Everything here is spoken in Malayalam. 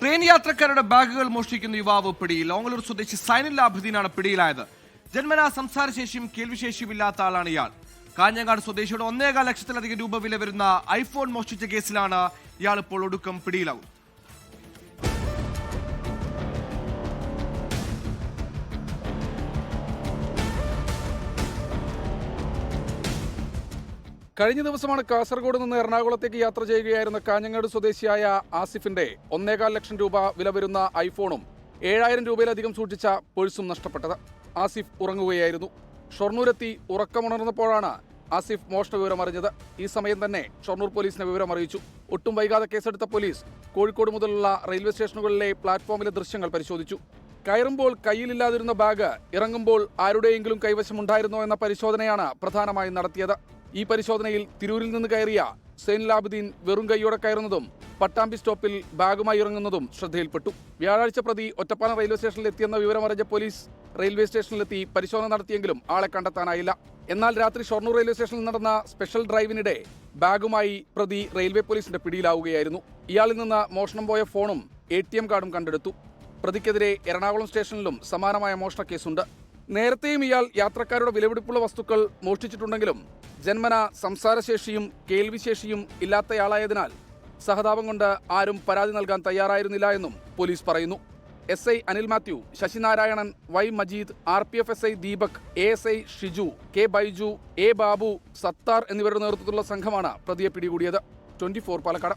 ട്രെയിൻ യാത്രക്കാരുടെ ബാഗുകൾ മോഷ്ടിക്കുന്ന യുവാവ് പിടിയിൽ ഓങ്ങലൂർ സ്വദേശി സൈനുൽ ആബുദ്ദീനാണ് പിടിയിലായത്. ജന്മനാ സംസാരശേഷിയും കേൾവിശേഷിയും ഇല്ലാത്ത ആളാണ് ഇയാൾ. കാഞ്ഞങ്ങാട് സ്വദേശിയുടെ ഒന്നേകാൽ ലക്ഷത്തിലധികം രൂപ വില വരുന്ന ഐഫോൺ മോഷ്ടിച്ച കേസിലാണ് ഇയാൾ ഇപ്പോൾ ഒടുക്കം പിടിയിലാവും കഴിഞ്ഞ ദിവസമാണ് കാസർഗോഡ് നിന്ന് എറണാകുളത്തേക്ക് യാത്ര ചെയ്യുകയായിരുന്ന കാഞ്ഞങ്ങാട് സ്വദേശിയായ ആസിഫിന്റെ ഒന്നേകാൽ ലക്ഷം രൂപ വില വരുന്ന ഐഫോണും ഏഴായിരം രൂപയിലധികം സൂക്ഷിച്ച പേഴ്സും നഷ്ടപ്പെട്ടത്. ആസിഫ് ഉറങ്ങുകയായിരുന്നു. ഷൊർണൂരെത്തി ഉറക്കമുണർന്നപ്പോഴാണ് ആസിഫ് മോഷണ വിവരം അറിഞ്ഞത്. ഈ സമയം തന്നെ ഷൊർണൂർ പോലീസിനെ വിവരം അറിയിച്ചു. ഒട്ടും വൈകാതെ കേസെടുത്ത പോലീസ് കോഴിക്കോട് മുതലുള്ള റെയിൽവേ സ്റ്റേഷനുകളിലെ പ്ലാറ്റ്ഫോമിലെ ദൃശ്യങ്ങൾ പരിശോധിച്ചു. കയറുമ്പോൾ കയ്യിലില്ലാതിരുന്ന ബാഗ് ഇറങ്ങുമ്പോൾ ആരുടെയെങ്കിലും കൈവശമുണ്ടായിരുന്നോ എന്ന പരിശോധനയാണ് പ്രധാനമായും നടത്തിയത്. ഈ പരിശോധനയിൽ തിരൂരിൽ നിന്ന് കയറിയ സെയിൻ ലാബുദ്ദീൻ വെറും കൈയോടെ കയറുന്നതും പട്ടാമ്പി സ്റ്റോപ്പിൽ ബാഗുമായി ഇറങ്ങുന്നതും ശ്രദ്ധയിൽപ്പെട്ടു. വ്യാഴാഴ്ച പ്രതി ഒറ്റപ്പാലം റെയിൽവേ സ്റ്റേഷനിൽ എത്തിയെന്ന വിവരമറിഞ്ഞ പോലീസ് റെയിൽവേ സ്റ്റേഷനിലെത്തി പരിശോധന നടത്തിയെങ്കിലും ആളെ കണ്ടെത്താനായില്ല. എന്നാൽ രാത്രി ഷൊർണൂർ റെയിൽവേ സ്റ്റേഷനിൽ നടന്ന സ്പെഷ്യൽ ഡ്രൈവിനിടെ ബാഗുമായി പ്രതി റെയിൽവേ പോലീസിന്റെ പിടിയിലാവുകയായിരുന്നു. ഇയാളിൽ നിന്ന് മോഷണം പോയ ഫോണും എ കാർഡും കണ്ടെടുത്തു. പ്രതിക്കെതിരെ എറണാകുളം സ്റ്റേഷനിലും സമാനമായ മോഷണ കേസുണ്ട് നേരത്തെയും ഇയാൾ യാത്രക്കാരുടെ വിലപിടിപ്പുള്ള വസ്തുക്കൾ മോഷ്ടിച്ചിട്ടുണ്ടെങ്കിലും ജന്മന സംസാരശേഷിയും കേൾവിശേഷിയും ഇല്ലാത്തയാളായതിനാൽ സഹതാപം കൊണ്ട് ആരും പരാതി നൽകാൻ തയ്യാറായിരുന്നില്ല എന്നും പോലീസ് പറയുന്നു. S I Anil Mathew Sasinarayanan Y Majeed R P F S I Deepak A S I Shiju K Baiju A Babu Sathar എന്നിവരുടെ നേതൃത്വത്തിലുള്ള സംഘമാണ് പ്രതിയെ പിടികൂടിയത്. Twenty four Palakkad.